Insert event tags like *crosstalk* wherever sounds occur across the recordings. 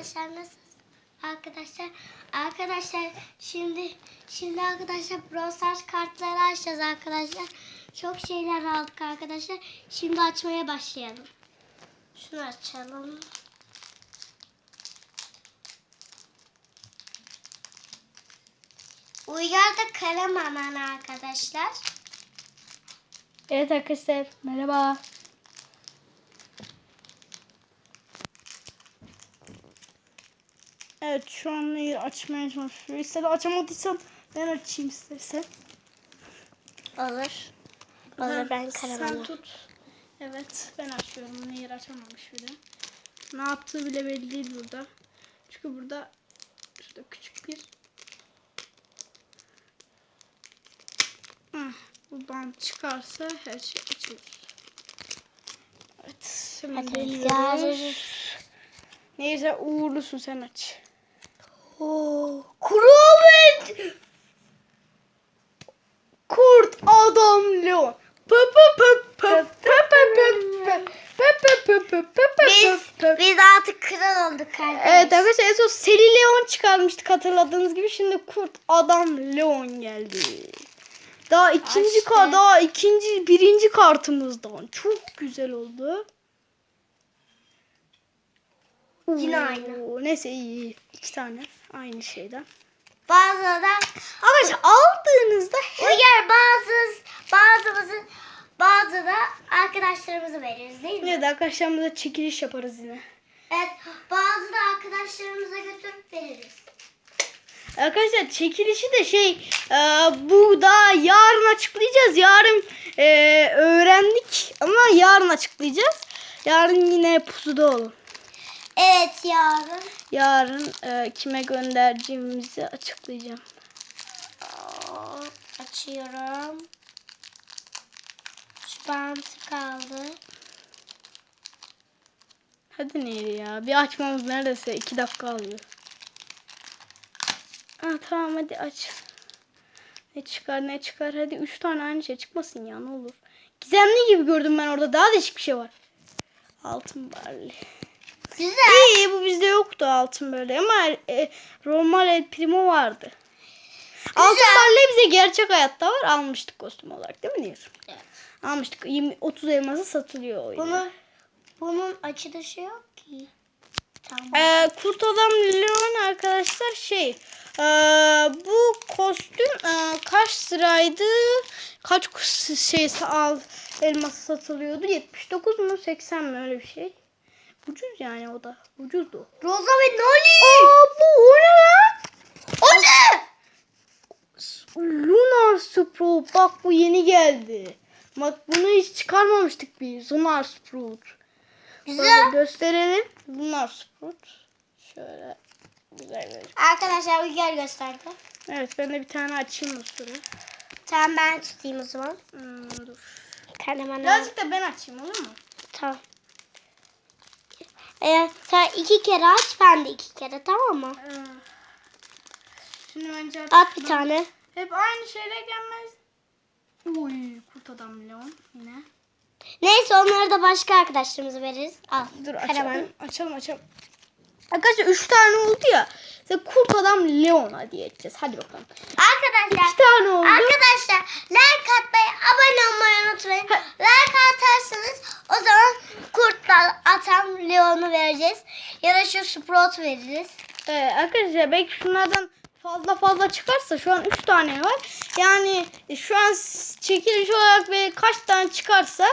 arkadaşlar nasıl? Arkadaşlar arkadaşlar şimdi şimdi arkadaşlar Brawl kartları açacağız arkadaşlar. Çok şeyler aldık arkadaşlar. Şimdi açmaya başlayalım. Şunu açalım. Uygar da Karaman arkadaşlar. Evet arkadaşlar merhaba. Evet şu an neyi açmaya çalışıyor. İstersen açamadıysan ben açayım istersen. Olur. Olur ben Sen Karaman'ım. tut. Evet ben açıyorum. Nehir açamamış bile. Ne yaptığı bile belli değil burada. Çünkü burada şurada küçük bir Hah, buradan çıkarsa her şey açılır. Evet. Yarın. Neyse uğurlusun sen aç. Oo. Kurt adam Leon. Biz, biz artık kral olduk arkadaşlar. Evet arkadaşlar en son Seri Leon çıkarmıştık hatırladığınız gibi. Şimdi Kurt Adam Leon geldi. Daha ikinci İşte. kart, daha ikinci, birinci kartımızdan. Çok güzel oldu. Yine aynı. Neyse iyi. İki tane aynı şeyden. Bazıları da Arkadaşlar aldığınızda hep Uygar bazı bazımızı bazı da arkadaşlarımızı veririz değil mi? Evet arkadaşlarımızla çekiliş yaparız yine. Evet. Bazı da arkadaşlarımıza götürüp veririz. Arkadaşlar çekilişi de şey e, bu da yarın açıklayacağız. Yarın e, öğrendik ama yarın açıklayacağız. Yarın yine pusuda olun. Evet yarın. Yarın e, kime göndereceğimizi açıklayacağım. Aa, açıyorum. Şu bantı kaldı. Hadi Nehri ya. Bir açmamız neredeyse iki dakika alıyor. Ha, tamam hadi aç. Ne çıkar ne çıkar. Hadi üç tane aynı şey çıkmasın ya ne olur. Gizemli gibi gördüm ben orada. Daha değişik bir şey var. Altın barley. Güzel. İyi bu bizde yoktu altın böyle ama e, normal El Primo vardı. Altın barley bize gerçek hayatta var. Almıştık kostüm olarak değil mi Nehir? Evet. Almıştık. 20, 30 elması satılıyor o yine. Bunu bunun açılışı yok ki. Tamam. Ee, Kurt Adam Leon arkadaşlar şey ee, bu kostüm ee, kaç liraydı? Kaç şey al elması satılıyordu? 79 mu 80 mi öyle bir şey. Ucuz yani o da. Ucuzdu. Rosa ve Noni. Aa bu o ne lan? O ne? Lunar Sprout. Bak bu yeni geldi. Bak bunu hiç çıkarmamıştık biz. Lunar Sprout. Güzel. Böyle gösterelim. Lunar Sprout. Şöyle güzel böyle. Arkadaşlar Uygar gösterdi. Evet ben de bir tane açayım bu sıra. Tamam ben tutayım o zaman. Hmm, dur. Karamanı. Birazcık da ben açayım olur mu? Tamam. Ee, sen iki kere aç ben de iki kere tamam mı? Ee, Şimdi bence At bir tane. Hep aynı şeyler gelmez. Uy kurt adam Leon yine. Neyse onları da başka arkadaşlarımıza veririz. Al. Dur Karaman. açalım. Açalım açalım. Arkadaşlar 3 tane oldu ya. Size kurt adam Leon hediye edeceğiz. Hadi bakalım. Arkadaşlar. 2 tane oldu. Arkadaşlar like atmayı, abone olmayı unutmayın. Like atarsanız o zaman kurtla atan Leon'u vereceğiz. Ya da şu Sprout veririz. Ee, arkadaşlar belki şunlardan fazla fazla çıkarsa şu an 3 tane var. Yani şu an çekiliş olarak ve kaç tane çıkarsa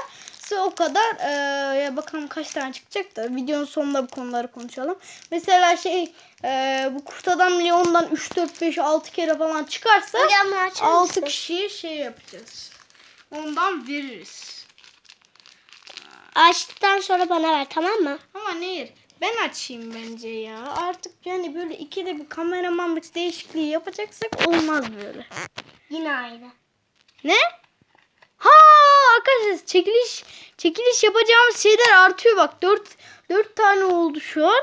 size o kadar ee, ya bakalım kaç tane çıkacak da videonun sonunda bu konuları konuşalım. Mesela şey ee, bu kurt adam Leon'dan 3 4 5 6 kere falan çıkarsa Hocam açar 6 mısın? kişiye şey yapacağız. Ondan veririz. Açtıktan sonra bana ver tamam mı? Ama Nehir ben açayım bence ya. Artık yani böyle ikide bir kameramanlık değişikliği yapacaksak olmaz böyle. Yine aynı. Ne? Ha arkadaşlar çekiliş çekiliş yapacağımız şeyler artıyor bak. 4 4 tane oldu şu an.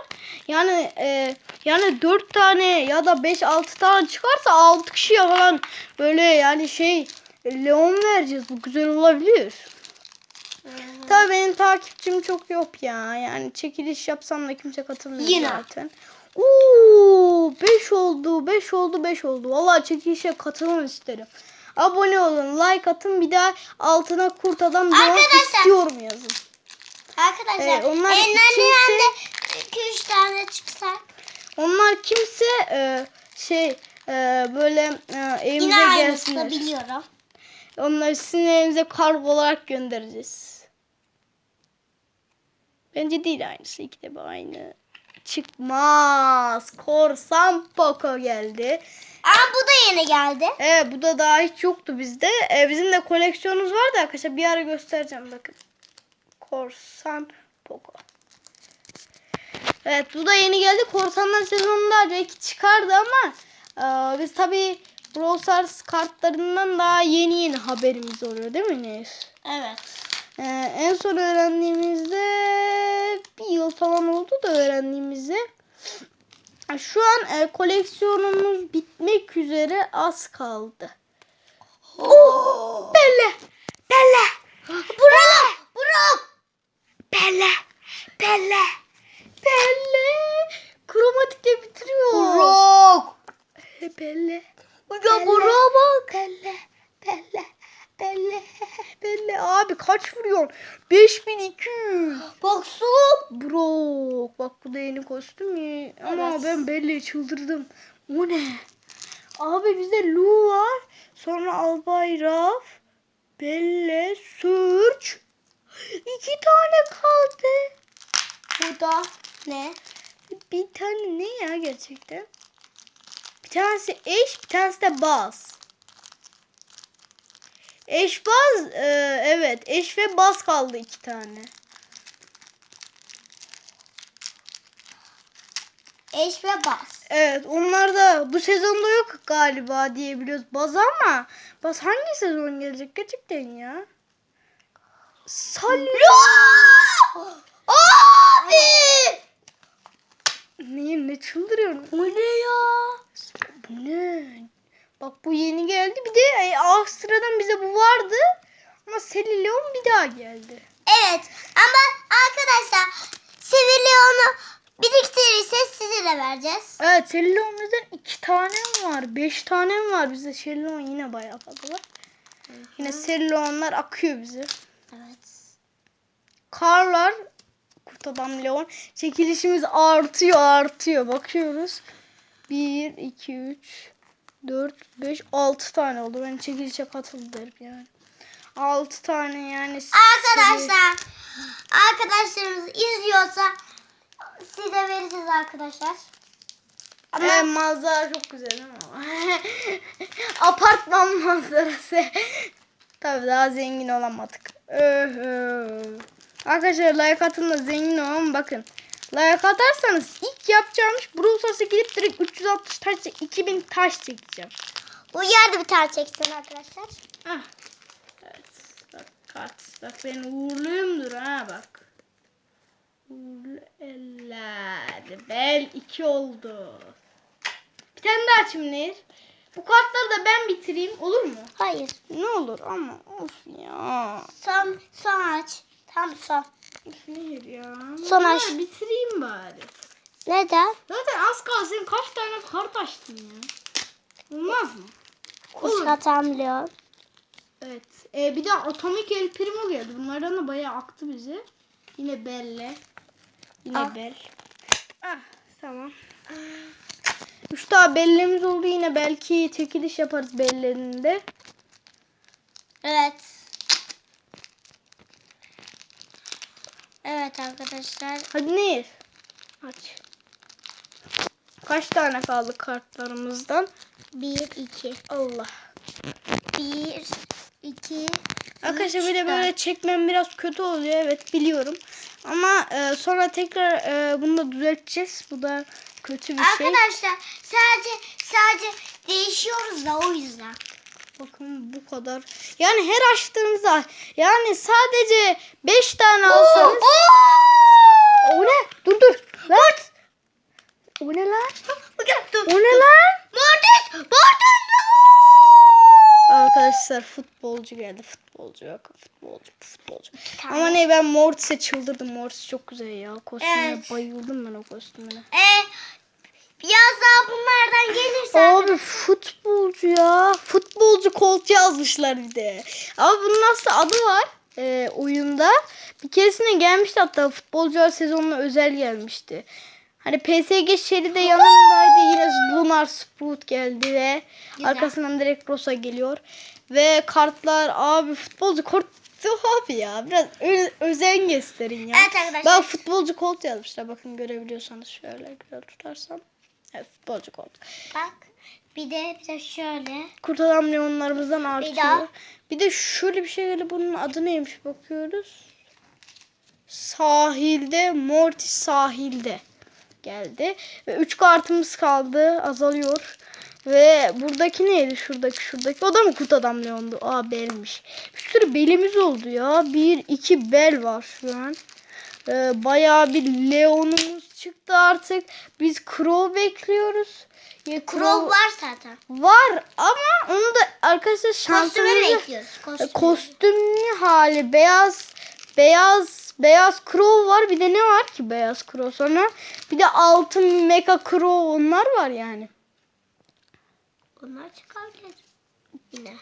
Yani e, yani 4 tane ya da 5 6 tane çıkarsa 6 kişiye falan böyle yani şey Leon vereceğiz. Bu güzel olabilir. Tabii benim takipçim çok yok ya. Yani çekiliş yapsam da kimse katılmıyor Yine. zaten. Oo 5 oldu, 5 oldu, 5 oldu. Vallahi çekilişe katılın isterim. Abone olun, like atın, bir daha altına kurt adam Arkadaşlar. istiyorum yazın. Arkadaşlar Evet, onlar de 2-3 tane çıksak. Onlar kimse e, şey e, böyle e, Yine evimize aynısını gelsinler. biliyorum. Onları sizin evinize kargo olarak göndereceğiz. Bence değil aynısı. İki de aynı. Çıkmaz. Korsan Poco geldi. Ama bu da yeni geldi. Evet bu da daha hiç yoktu bizde. E, bizim de koleksiyonumuz vardı arkadaşlar. Bir ara göstereceğim bakın. Korsan Poco. Evet bu da yeni geldi. Korsanlar sezonunda acayip çıkardı ama e, biz tabi Brawl Stars kartlarından daha yeni yeni haberimiz oluyor değil mi Nehir? Evet. E, en son öğrendiğimizde bir yıl falan oldu da öğrendiğimizde. Şu an e, koleksiyonumuz bitmek üzere az kaldı. Oo, Belle. Belle. Burak! Burak! Belle. Belle. Belle. Kromatikle bitiriyor. Burak! E, Belle. Ya Burak'a bak. Belle. Belle. Belle. *laughs* Belle. Abi kaç vuruyor? 5200. Baksana. Bro. Bak bu da yeni kostüm ya. Ama Evet. ben Belle'ye çıldırdım. O ne? Abi bizde Lu var. Sonra Albay Raf. Belle. Search. İki tane kaldı. Bu da ne? Bir tane ne ya gerçekten? Bir tanesi eş, bir tanesi de baz. Eş baz, e, evet eş ve baz kaldı iki tane. Eş ve bas. Evet onlar da bu sezonda yok galiba diye biliyoruz baz ama baz hangi sezon gelecek gerçekten ya? Salih. Abi! Niye ne çıldırıyorsun? Bu ne ya? Bu ne? Bak bu yeni geldi. Bir de e, Avustralya'dan bize bu vardı. Ama Selin Leon bir daha geldi. Evet ama arkadaşlar Sevilyon'u biriktirirseniz size de vereceğiz. Evet Selin Leon bizden iki tane mi var? Beş tane mi var? Bizde Selin Leon yine bayağı fazla var. Yine Selin Leon'lar akıyor bize. Evet. Karlar Kurt Adam Leon. Çekilişimiz artıyor artıyor. Bakıyoruz. 1, 2, 3, 4, 5, 6 tane oldu. Ben çekilişe katıldım derim yani. 6 tane yani. Arkadaşlar arkadaşlarımız izliyorsa size vereceğiz arkadaşlar. Ama Evet, manzara çok güzel değil mi? *laughs* Apartman manzarası. *laughs* Tabii daha zengin olamadık. Arkadaşlar like atın da zengin olalım bakın. Like atarsanız ilk yapacağım iş gidip direkt 360 taş, 2000 taş çekeceğim. bu yerde bir tane çeksin arkadaşlar. Ah. Evet. Bak kart. Bak ben uğurluyumdur ha bak. Uğurlu eller. Bel 2 oldu. Bir tane daha Nehir. Bu kartları da ben bitireyim olur mu? Hayır. Ne olur ama of ya. Son son aç. Tam son. Nehir ya. Son aç. bitireyim bari. Neden? Zaten az kaldı. Sen kaç tane kart açtın ya? Olmaz mı? Kuşatan Leon. Evet. Ee, bir de Atomic El Primo geldi. Bunlardan da bayağı aktı bize. Yine Belle. Yine Ah. Bell. Ah tamam. Üç daha Belle'miz oldu. Yine belki çekiliş yaparız Belle'nin Evet. Evet arkadaşlar. Hadi Nehir. Aç. Kaç tane kaldı kartlarımızdan? 1, 2. Allah. 1, 2, Arkadaşlar bir de böyle çekmem biraz kötü oluyor. Evet biliyorum. Ama e, sonra tekrar e, bunu da düzelteceğiz. Bu da kötü bir şey. Arkadaşlar sadece sadece değişiyoruz da o yüzden. Bakın bu kadar. Yani her açtığınızda yani sadece 5 tane alsanız. O ne? Dur dur. Lan. O ne lan? O ne lan? Mortis! Mortis! Arkadaşlar futbolcu geldi. Futbolcu. yok. Futbolcu, futbolcu. Ama ne ben Mortis'e çıldırdım. Mortis çok güzel ya. Kostümüne Evet. bayıldım ben o kostümüne. E, biraz daha bunlardan gelirse. Abi futbolcu ya. Futbolcu Colt yazmışlar bir de. Ama bunun aslında adı var e, oyunda. Bir keresine gelmişti hatta futbolcular sezonuna özel gelmişti. Hani PSG Shelly de yanındaydı. Yine Lunar Sprout geldi ve Güzel. arkasından direkt Rosa geliyor. Ve kartlar abi futbolcu kart abi ya biraz ö- özen gösterin ya. Evet arkadaşlar. Bak futbolcu Colt yazmışlar. Bakın görebiliyorsanız şöyle güzel tutarsam. Evet futbolcu Colt. Bak. Bir de bir de şöyle. Kurt adam leonlarımızdan artıyor. daha. Bir de şöyle bir şey geldi. Bunun adı neymiş bakıyoruz. Sahilde. Mortis sahilde geldi. Ve 3 kartımız kaldı. Azalıyor. Ve buradaki neydi? Şuradaki şuradaki. O da mı kurt adam leondu? Aa belmiş. Bir sürü belimiz oldu ya. Bir iki bel var şu an. Ee, bayağı bir leonumuz çıktı artık. Biz crow bekliyoruz. Ya, Crow var zaten. Var ama onu da arkadaşlar şansımızı. Kostümü. kostümlü hali beyaz beyaz beyaz crow var bir de ne var ki beyaz crow sonra bir de altın mecha crow onlar var yani. Bunlar çıkabilir. Yine.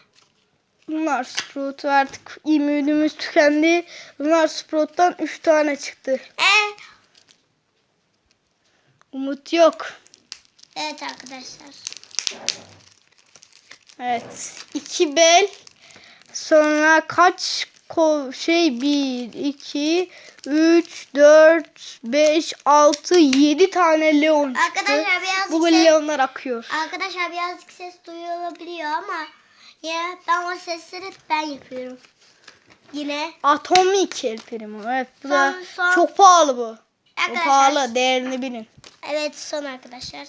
Bunlar Sprout ve artık ümidimiz tükendi. Bunlar Sprout'tan 3 tane çıktı. E, Umut yok. evet arkadaşlar. Evet. 2 bel. Sonra kaç ko şey 1 2 3 4 5 6 7 tane leon çıktı. Arkadaşlar birazcık Bugün ses, leonlar akıyor. arkadaşlar birazcık ses duyuyor olabiliyor ama ya ben o sesleri ben yapıyorum. Yine Atomic El Primo. Evet bu da Son- son- çok pahalı bu. Bu Arkadaşlar- pahalı. Değerini bilin. Evet son arkadaşlar.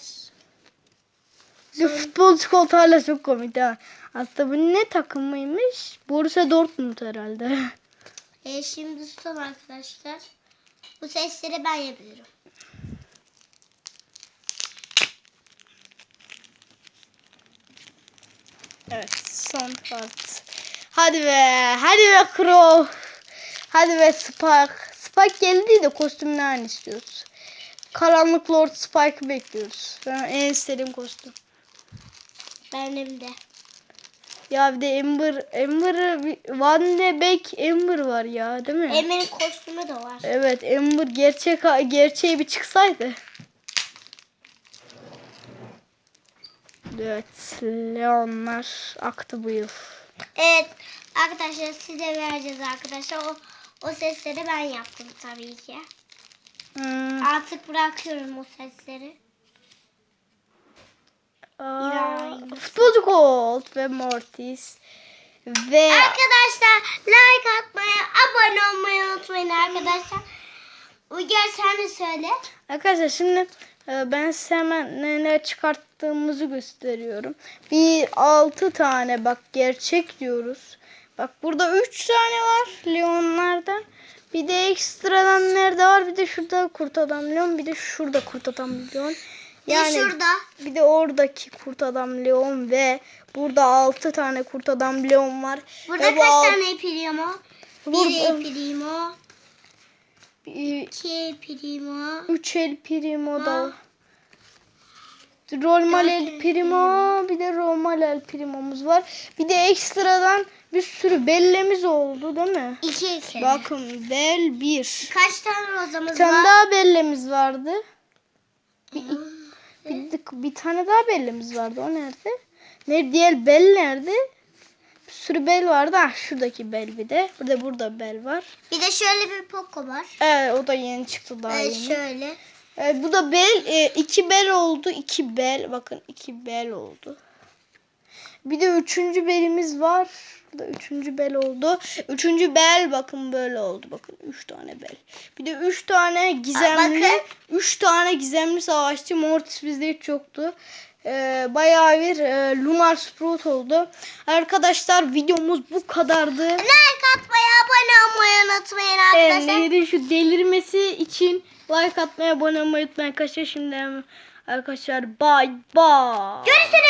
Futbolcu koltuğu hala çok komik ha. Aslında bu ne takımıymış? Borussia Dortmund herhalde. E, şimdi son arkadaşlar. Bu sesleri ben yapıyorum. Evet son kart. Hadi be. Hadi be Crow. Hadi be Spike. Spike geldi de kostümlerini istiyoruz. Karanlık Lord Spike'ı bekliyoruz. Ben en istediğim kostüm. Benim de. Ya bir de Ember, Ember, Van de Beek Ember var ya değil mi? Emir'in kostümü de var. evet Ember gerçek gerçeği bir çıksaydı. Evet Leonlar aktı bu yıl. Evet arkadaşlar size vereceğiz arkadaşlar. O, o sesleri ben yaptım tabii ki. Hmm. Artık bırakıyorum o sesleri. Aa, futbolcu Colt ve Mortis ve Arkadaşlar like atmayı, abone olmayı unutmayın arkadaşlar. Uygar sen de söyle. arkadaşlar şimdi e, ben size hemen neler çıkarttığımızı gösteriyorum. Bir altı tane bak gerçek diyoruz. Bak burada üç tane var Leonlardan. Bir de ekstradan nerede var? Bir de şurada kurt adam Leon. Bir de şurada kurt adam Leon. Bir de şurada. Bir de oradaki kurt adam Leon ve burada altı tane kurt adam Leon var. Burada Ve kaç alt- tane primo? Burada- Bir primo, bir- iki primo. Üç el primo da. El el primo bir de romal el primomuz var. Bir de ekstradan bir sürü bellemiz oldu değil mi? İki kere. Bakın bel bir. Kaç tane rozamız Bir tane var? daha bellemiz vardı. Bir, bir, bir tane daha bellemiz vardı. O nerede? Ne diğer bel nerede? Bir sürü bel vardı. Ah şuradaki bel bir de. Burada burada bel var. Bir de şöyle bir poko var. Evet o da yeni çıktı daha Evet, yeni. şöyle. Evet, bu da bel. e, iki bel oldu. iki bel. Bakın iki bel oldu. Bir de üçüncü belimiz var. Burada üçüncü bel oldu. Üçüncü bel bakın böyle oldu. Bakın üç tane bel. Bir de üç tane gizemli. bakın. Üç tane gizemli savaşçı. Mortis bizde hiç yoktu. Ee, bayağı bir e, Lunar Sprout oldu. Arkadaşlar videomuz bu kadardı. Like atmayı, abone olmayı unutmayın arkadaşlar. Evet, şu delirmesi için like atmayı, abone olmayı unutmayın arkadaşlar. Şimdi arkadaşlar bye bye. Görüşürüz.